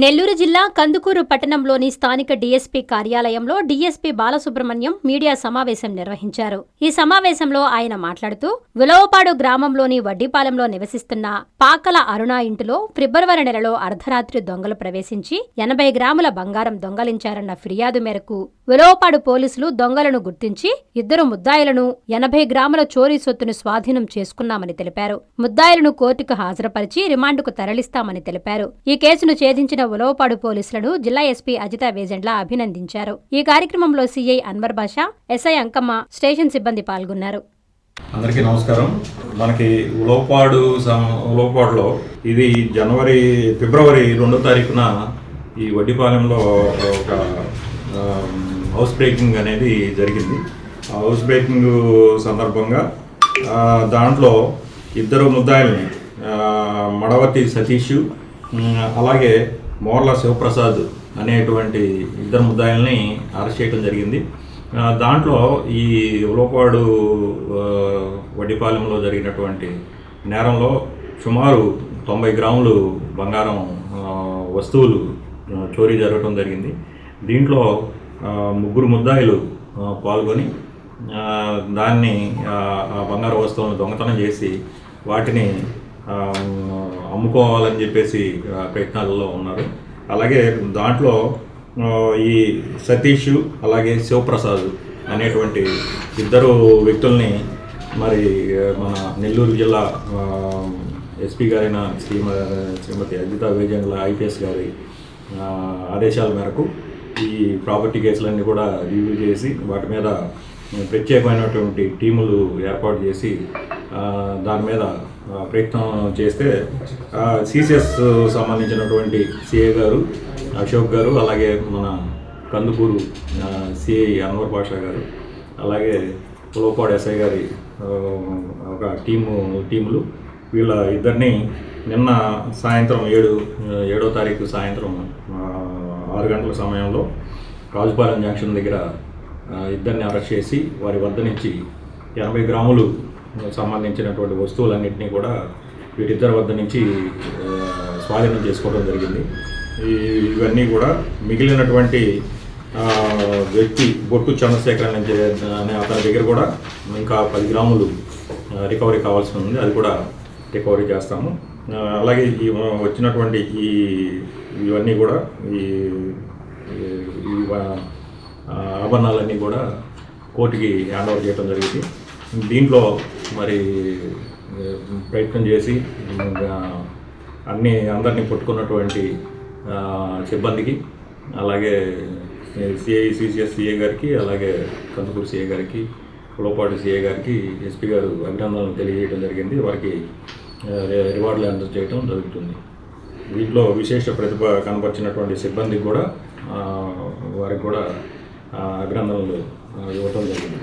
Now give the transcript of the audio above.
నెల్లూరు జిల్లా కందుకూరు పట్టణంలోని స్థానిక డీఎస్పీ కార్యాలయంలో డీఎస్పీ బాలసుబ్రహ్మణ్యం మీడియా సమావేశం నిర్వహించారు. ఈ సమావేశంలో ఆయన మాట్లాడుతూ విలవపాడు గ్రామంలోని వడ్డీపాలెంలో నివసిస్తున్న పాకల అరుణ ఇంటిలో ఫిబ్రవరి నెలలో అర్ధరాత్రి దొంగలు ప్రవేశించి ఎనభై గ్రాముల బంగారం దొంగలించారన్న ఫిర్యాదు మేరకు విలవపాడు పోలీసులు దొంగలను గుర్తించి ఇద్దరు ముద్దాయిలను ఎనభై గ్రాముల చోరీ సొత్తును స్వాధీనం చేసుకున్నామని తెలిపారు. ముద్దాయిలను కోర్టుకు హాజరుపరిచి రిమాండ్కు తరలిస్తామని తెలిపారు. ఈ కేసును ఛేదించిన ఉలవపాడు పోలీసులను జిల్లా ఎస్పీ అజిత వేజెండ్ల అభినందించారు. ఈ కార్యక్రమంలో CI Anwar Basha SI Ankamma station సిబ్బంది పాల్గొన్నారు. అందరికీ నమస్కారం. మనకి ఉలవపాడు ఉలవపాడులో ఇది జనవరి ఫిబ్రవరి రెండో తారీఖున ఈ వడ్డిపాలెంలో ఒక హౌస్ బ్రేకింగ్ అనేది జరిగింది. హౌస్ బ్రేకింగ్ సందర్భంగా దాంట్లో ఇద్దరు ముద్దాయిల్ని మడవతి సతీష్ అలాగే మోర్ల శివప్రసాద్ అనేటువంటి ఇద్దరు ముద్దాయిల్ని అరెస్ట్ చేయడం జరిగింది. దాంట్లో ఈ ఉలవపాడు వడ్డిపాలెంలో జరిగినటువంటి నేరంలో సుమారు తొంభై గ్రాములు బంగారం వస్తువులు చోరీ జరగడం జరిగింది. దీంట్లో ముగ్గురు ముద్దాయిలు పాల్గొని దాన్ని ఆ బంగారు వస్తువులను దొంగతనం చేసి వాటిని అమ్ముకోవాలని చెప్పేసి ప్రయత్నాలలో ఉన్నారు. అలాగే దాంట్లో ఈ సతీష్ అలాగే శివప్రసాద్ అనేటువంటి ఇద్దరు వ్యక్తుల్ని మరి మన నెల్లూరు జిల్లా ఎస్పీ గారైన శ్రీమ శ్రీమతి అజిత వేజంగ్ల ఐపీఎస్ గారి ఆదేశాల మేరకు ఈ ప్రాపర్టీ కేసులన్నీ కూడా రివ్యూ చేసి వాటి మీద ప్రత్యేకమైనటువంటి టీములు ఏర్పాటు చేసి దాని మీద ప్రయత్నం చేస్తే సిసిఎస్ సంబంధించినటువంటి సిఏ గారు అశోక్ గారు అలాగే మన కందుకూరు సిఐ అన్వర్ పాషా గారు అలాగే పులోపాడు ఎస్ఐ గారి ఒక టీము టీములు వీళ్ళ ఇద్దరిని నిన్న సాయంత్రం ఏడు ఏడో తారీఖు సాయంత్రం ఆరు గంటల సమయంలో రాజుపాలెం జంక్షన్ దగ్గర ఇద్దరిని అరెస్ట్ చేసి వారి వద్ద నుంచి ఎనభై గ్రాములు సంబంధించినటువంటి వస్తువులన్నింటినీ కూడా వీరిద్దరి వద్ద నుంచి స్వాధీనం చేసుకోవడం జరిగింది. ఇవన్నీ కూడా మిగిలినటువంటి వ్యక్తి బొట్టు చంద్రశేఖర్ నుంచి అనే అతని దగ్గర కూడా ఇంకా పది గ్రాములు రికవరీ కావాల్సి ఉంది. అది కూడా రికవరీ చేస్తాము. అలాగే ఈ వచ్చినటువంటి ఈ ఇవన్నీ కూడా ఈ ఆభరణాలన్నీ కూడా కోర్టుకి హ్యాండ్ ఓవర్ చేయడం జరిగింది. దీంట్లో మరి ప్రయత్నం చేసి అన్ని అందరినీ పట్టుకున్నటువంటి సిబ్బందికి అలాగే సిఐ సిసిఎస్ సిఏ గారికి అలాగే కందుకూరు సిఏ గారికి కులపాటి సిఏ గారికి ఎస్పీ గారు అభినందనలు తెలియజేయడం జరిగింది. వారికి రి- రివార్డులు అందజేయడం జరుగుతుంది. వీటిలో విశేష ప్రతిభ కనపరిచినటువంటి సిబ్బందికి కూడా వారికి కూడా అభినందనలు ఇవ్వటం జరిగింది.